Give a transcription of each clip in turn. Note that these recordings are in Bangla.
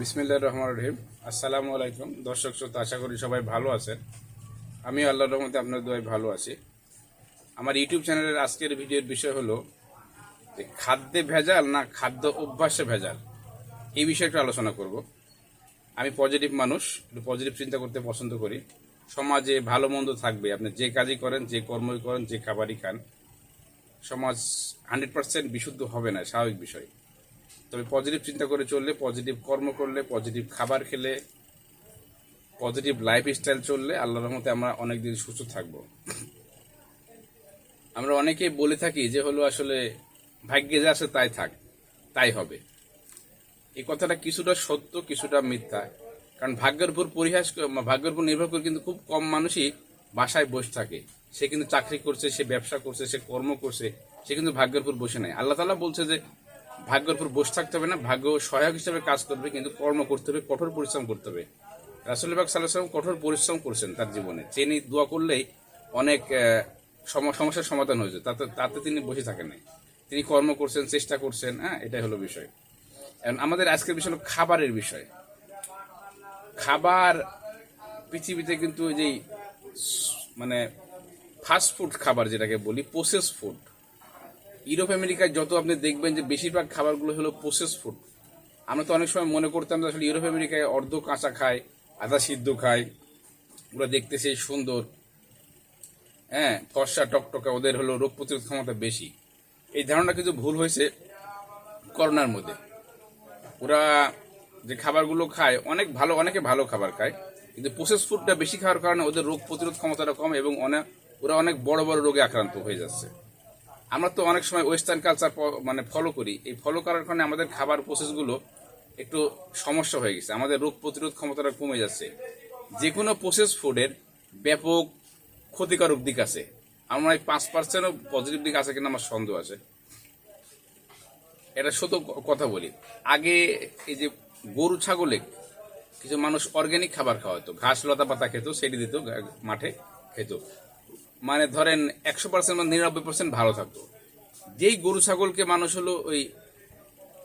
বিসমিল্লা রহমান রহিম। আসসালামু আলাইকুম। দর্শক, শ্রোতা, আশা করি সবাই ভালো আছেন। আমি আল্লাহর রহমতে আপনার দোয়ায় ভালো আছি। আমার ইউটিউব চ্যানেলের আজকের ভিডিওর বিষয় হলো যে খাদ্যে ভেজাল না খাদ্য অভ্যাসে ভেজাল? এই বিষয়ে একটু আলোচনা করব। আমি পজিটিভ মানুষ, একটু পজিটিভ চিন্তা করতে পছন্দ করি। সমাজে ভালো মন্দ থাকবে। আপনি যে কাজই করেন, যে কর্মই করেন, যে খাবারই খান, সমাজ হান্ড্রেড পার্সেন্ট বিশুদ্ধ হবে না, স্বাভাবিক বিষয়। তবে পজিটিভ চিন্তা করে চললে পজিটিভ কর্ম করলে পজিটিভ খাবার খেলে পজিটিভ লাইফ স্টাইল চললে আল্লাহর রহমতে আমরা অনেকদিন সুস্থ থাকব। আমরা অনেকেই বলে থাকি যে হলো আসলে ভাগ্যে যা আছে তাই থাক, তাই হবে। এই কথাটা কিছুটা সত্য, কিছুটা মিথ্যা। কারণ ভাগ্যের উপর পরিহাস ভাগ্যের উপর নির্ভর করে কিন্তু খুব কম মানুষই বাসায় বসে থাকে। সে কিন্তু চাকরি করছে, সে ব্যবসা করছে, সে কর্ম করছে, সে কিন্তু ভাগ্যের উপর বসে নাই। আল্লাহ তালা বলছে যে ভাগ্যের উপর বসে থাকতে হবে না, ভাগ্য সহায়ক হিসেবে কাজ করবে, কিন্তু কর্ম করতে হবে, কঠোর পরিশ্রম করতে হবে। রাসুলবাগ সাল্লাম কঠোর পরিশ্রম করছেন তার জীবনে। তিনি দোয়া করলেই অনেক সম- সমস্যার সমাধান হয়েছে তাতে তাতে তিনি বসে থাকেন নাই। তিনি কর্ম করছেন, চেষ্টা করছেন হ্যাঁ এটাই হলো বিষয়। এখন আমাদের আজকের বিষয় হলো খাবারের বিষয়। খাবার, পৃথিবীতে কিন্তু ওই যে মানে ফাস্ট ফুড খাবার যেটাকে বলি প্রসেস ফুড ইউরোপ আমেরিকায় যত আপনি দেখবেন যে বেশিরভাগ খাবারগুলো হলো প্রসেস ফুড আমরা তো অনেক সময় মনে করতাম যে আসলে ইউরোপ আমেরিকায় অর্ধ কাঁচা খায়, আধা সিদ্ধ খায়। ওরা দেখতে সেই সুন্দর। হ্যাঁ ফর্সা টকটকা ওদের হলো রোগ প্রতিরোধ ক্ষমতা বেশি। এই ধারণা কিন্তু ভুল হয়েছে করোনার মধ্যে। ওরা যে খাবারগুলো খায়, অনেক ভালো, অনেকে ভালো খাবার খায়, কিন্তু প্রসেস ফুডটা বেশি খাওয়ার কারণে ওদের রোগ প্রতিরোধ ক্ষমতাটা কম এবং অনেক ওরা অনেক বড় বড় রোগে আক্রান্ত হয়ে যাচ্ছে। আমরা তো অনেক সময় ওয়েস্টার্ন কালচার মানে ফলো করি। এই ফলো করার কারণে আমাদের খাবার প্রসেসগুলো একটু সমস্যা হয়ে গেছে। আমাদের রোগ প্রতিরোধ ক্ষমতাটা কমে যাচ্ছে। যে কোনো প্রসেস ফুডের ব্যাপক ক্ষতিকারক দিক আছে। আমার এই পাঁচ পার্সেন্টও পজিটিভ দিক আছে কিনা আমার সন্দেহ আছে। এটা শুধু কথা বলি। আগে এই যে গরু, ছাগলে কিছু মানুষ অর্গানিক খাবার খাওয়াতো। ঘাস লতা পাতা খেত, সেটি দিত মাঠে খেত। মানে ধরেন একশো পার্সেন্ট মানে নিরানব্বই পার্সেন্ট ভালো থাকতো যেই গরু, ছাগলকে মানুষ হলো ওই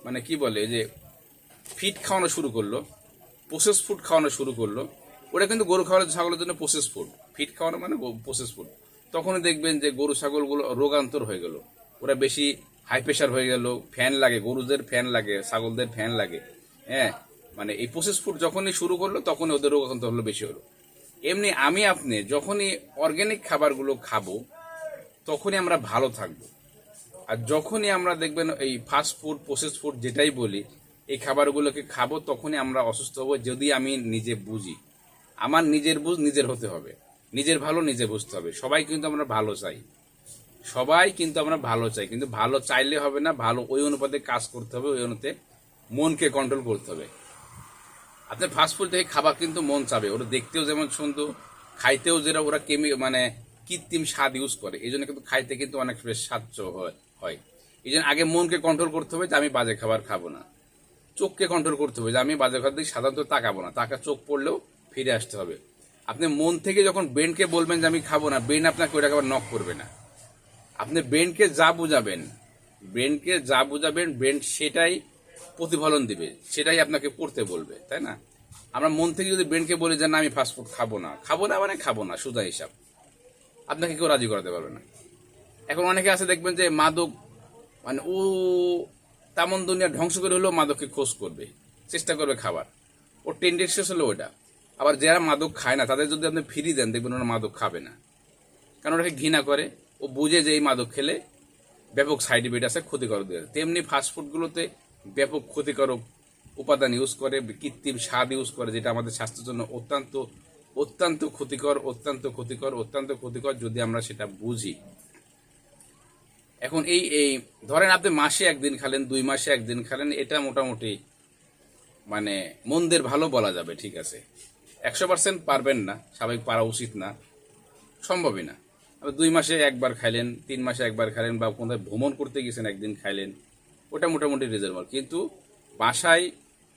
মানে কি বলে যে ফিট খাওয়ানো শুরু করল প্রসেস ফুড খাওয়ানো শুরু করল ওটা কিন্তু গরু খাওয়ানোর ছাগলের জন্য প্রসেস ফুড ফিট খাওয়ানো মানে প্রসেস ফুড তখনই দেখবেন যে গরু, ছাগলগুলো রোগান্তর হয়ে গেল। ওরা বেশি হাই প্রেশার হয়ে গেল ফ্যান লাগে, গরুদের ফ্যান লাগে, ছাগলদের ফ্যান লাগে। হ্যাঁ মানে এই প্রসেস ফুড যখনই শুরু করল, তখনই ওদের রোগান্তর হলো বেশি হলো। এমনি আমি আপনি যখনই অর্গ্যানিক খাবারগুলো খাব, তখনই আমরা ভালো থাকব। আর যখনই আমরা দেখবেন এই ফাস্ট ফুড প্রসেস ফুড যেটাই বলি, এই খাবারগুলোকে খাব, তখনই আমরা অসুস্থ হব যদি আমি নিজে বুঝি। আমার নিজের বুঝ, নিজের হতে হবে। নিজের ভালো, নিজে বুঝতে হবে। সবাই কিন্তু আমরা ভালো চাই। সবাই কিন্তু আমরা ভালো চাই। কিন্তু ভালো চাইলে হবে না, ভালো ওই অনুপাতে কাজ করতে হবে, ওই অনুপাতে মনকে কন্ট্রোল করতে হবে। আপনি ফাস্টফুড থেকে খাবার কিন্তু মন চাবে। ওরা দেখতেও যেমন সুন্দর, খাইতেও যেটা ওরা কেমি মানে কৃত্রিম স্বাদ ইউজ করে। এই জন্য কিন্তু খাইতে কিন্তু অনেক বেশ স্বাচ্ছ হয় হয়। এই জন্য আগে মনকে কন্ট্রোল করতে হবে যে আমি বাজে খাবার খাব না। চোখকে কন্ট্রোল করতে হবে যে আমি বাজে খাবার দিকে সাধারণত তাকাবো না। তাকা চোখ পড়লেও ফিরে আসতে হবে। আপনি মন থেকে যখন ব্রেনকে বলবেন যে আমি খাব না, ব্রেন আপনাকে ওইটা খাবার নক করবে না। আপনি ব্রেনকে যা বুঝাবেন, ব্রেনকে যা বুঝাবেন, ব্রেন সেটাই প্রতিফলন দিবে, সেটাই আপনাকে পড়তে বলবে, তাই না? আমরা মন থেকে যদি ব্রেনকে বলি যে, না, আমি ফাস্টফুড খাব না। খাব না মানে খাব না, সুদা হিসাব। আপনাকে কেউ রাজি করাতে পারবে না। এখন অনেকে আছে, দেখবেন যে মাদক মানে ও তেমন দুনিয়া ধ্বংস করে হলেও মাদককে খোঁজ করবে, চেষ্টা করবে খাবার। ওর টেন্ডেন্সি হলো ওটা আবার যারা মাদক খায় না, তাদের যদি আপনি ফ্রি দেন, দেখবেন ওরা মাদক খাবে না। কারণ ওটাকে ঘৃণা করে। ও বুঝে যে এই মাদক খেলে ব্যাপক সাইড ইফেক্ট আছে, ক্ষতিকর দিয়ে তেমনি ফাস্টফুডগুলোতে ব্যাপক ক্ষতিকারক উপাদান ইউজ করে, কৃত্রিম স্বাদ ইউজ করে, যেটা আমাদের স্বাস্থ্যের জন্য অত্যন্ত অত্যন্ত ক্ষতিকর অত্যন্ত ক্ষতিকর অত্যন্ত ক্ষতিকর যদি আমরা সেটা বুঝি। এখন এই এই, ধরেন আপনি মাসে একদিন খালেন, দুই মাসে একদিন খালেন, এটা মোটামুটি মানে মন্দের ভালো বলা যাবে, ঠিক আছে। একশো পার্সেন্ট পারবেন না, স্বাভাবিক পারা উচিত না, সম্ভবই না। দুই মাসে একবার খাইলেন, তিন মাসে একবার খাইলেন বা কোথায় ভ্রমণ করতে গেছেন, একদিন খাইলেন ওটা মোটামুটি রিজনেবল কিন্তু বাসায়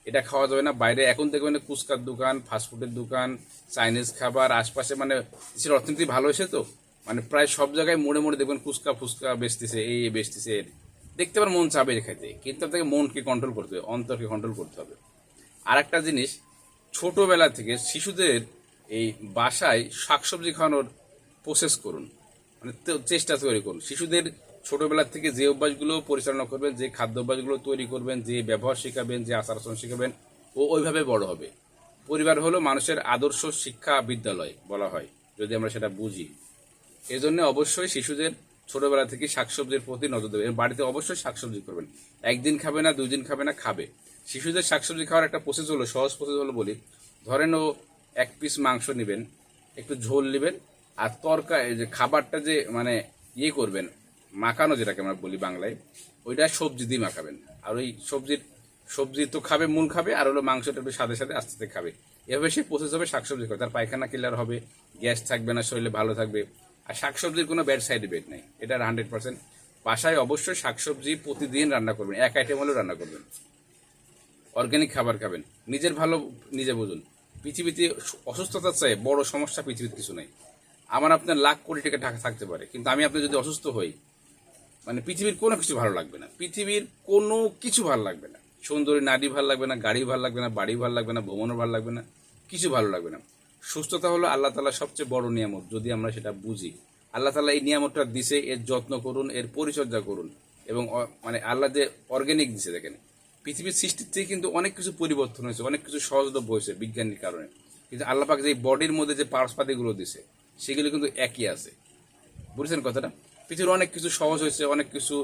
এটা খাওয়া যাবে না, বাইরে এখন দেখবেন কুচকার দোকান ফাস্টফুডের দোকান চাইনিজ খাবার, আশপাশে মানে দেশের অর্থনীতি ভালো হয়েছে তো মানে প্রায় সব জায়গায় মোড়ে মোড়ে দেখবেন ফুচকা ফুচকা বেচতেছে, এই বেচতেছে দেখতে পার মন চাবে খাইতে, কিন্তু আপনাকে মনকে কন্ট্রোল করতে হবে, অন্তরকে কন্ট্রোল করতে হবে। আর একটা জিনিস, ছোটবেলা থেকে শিশুদের এই বাসায় শাকসবজি খাওয়ানোর প্রসেস করুন মানে চেষ্টা তৈরি করুন। শিশুদের ছোটবেলা থেকে যে অভ্যাসগুলো পরিচালনা করবেন, যে খাদ্য অভ্যাসগুলো তৈরি করবেন, যে ব্যবহার শেখাবেন, যে আচার আচরণ শেখাবেন, ও ওইভাবে বড় হবে। পরিবার হলো মানুষের আদর্শ শিক্ষা বিদ্যালয় বলা হয়, যদি আমরা সেটা বুঝি। এই জন্য অবশ্যই শিশুদের ছোটবেলা থেকে শাকসবজির প্রতি নজর দেবেন। বাড়িতে অবশ্যই শাকসবজি করবেন। একদিন খাবে না দুই দিন খাবে না, খাবে। শিশুদের শাকসবজি খাওয়ার একটা প্রসেস হলো, সহজ প্রসেস হলো বলি, ধরেন ও এক পিস মাংস নেবেন, একটু ঝোল নেবেন, আর তরকা এই যে খাবারটা যে মানে ইয়ে করবেন মাখানো যেটাকে আমরা বলি বাংলায়, ওইটা সবজি দিয়ে মাখাবেন। আর ওই সবজির, সবজি তো খাবে, মূল খাবে, আর হলো মাংসটা একটু সাথে সাথে আস্তে আস্তে খাবে। এভাবে সে প্রসেস হবে শাকসবজি খাবে তার পায়খানা ক্লিয়ার হবে, গ্যাস থাকবে না, শরীরে ভালো থাকবে। আর শাকসবজির কোনো ব্যাড সাইড ইফেক্ট নেই। এটার হান্ড্রেড পার্সেন্ট বাসায় অবশ্যই শাকসবজি প্রতিদিন রান্না করবেন। এক আইটেম হলেও রান্না করবেন। অর্গানিক খাবার খাবেন। নিজের ভালো, নিজে বুঝুন। পৃথিবীতে অসুস্থতার চাই বড় সমস্যা পৃথিবীতে কিছু নেই। আমার আপনার লাখ কোটি টাকা থাকতে পারে। কিন্তু আমি আপনি যদি অসুস্থ হই মানে পৃথিবীর কোনো কিছু ভালো লাগবে না। পৃথিবীর কোনো কিছু ভালো লাগবে না। সুন্দরী, নারী ভালো লাগবে না, গাড়ি ভালো লাগবে না, বাড়ি ভালো লাগবে না, ভ্রমণও ভালো লাগবে না, কিছু ভালো লাগবে না। সুস্থতা হলো আল্লাহ তালা সবচেয়ে বড় নিয়ামত, যদি আমরা সেটা বুঝি। আল্লাহ তালা এই নিয়ামতটা দিছে, এর যত্ন করুন, এর পরিচর্যা করুন, এবং মানে আল্লাহ যে অর্গ্যানিক দিছে, দেখেন। পৃথিবীর সৃষ্টির থেকে কিন্তু অনেক কিছু পরিবর্তন হয়েছে, অনেক কিছু সহজলভ্য হয়েছে বিজ্ঞানীর কারণে। কিন্তু আল্লাহ পাক যে বডির মধ্যে যে পার্সপাতিগুলো দিছে, সেগুলো কিন্তু একই আছে। বুঝছেন কথাটা? পৃথিবীর অনেক কিছু সহজ হয়েছে, অনেক কিছু,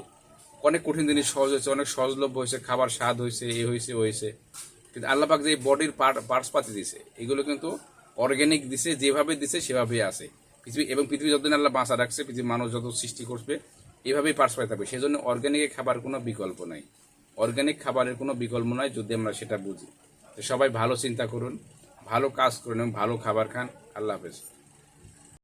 অনেক কঠিন জিনিস সহজ হয়েছে, অনেক সহজলভ্য হয়েছে, খাবার স্বাদ হয়েছে, এ হয়েছে হয়েছে। কিন্তু আল্লাহ পাক যে বডির পার্ট পার্টস পাতি দিছে এগুলো কিন্তু অর্গ্যানিক দিছে, যেভাবে দিছে, সেভাবেই আছে। পৃথিবী এবং পৃথিবী যতদিন আল্লাহ বাঁচা রাখছে, পৃথিবীর মানুষ যত সৃষ্টি করবে, এভাবেই পার্টস পাতি থাকবে সেজন্য অর্গ্যানিকের খাবার কোনো বিকল্প নাই। অর্গ্যানিক খাবারের কোনো বিকল্প নাই যদি আমরা সেটা বুঝি। সবাই ভালো চিন্তা করুন, ভালো কাজ করুন এবং ভালো খাবার খান। আল্লাহ হাফেজ।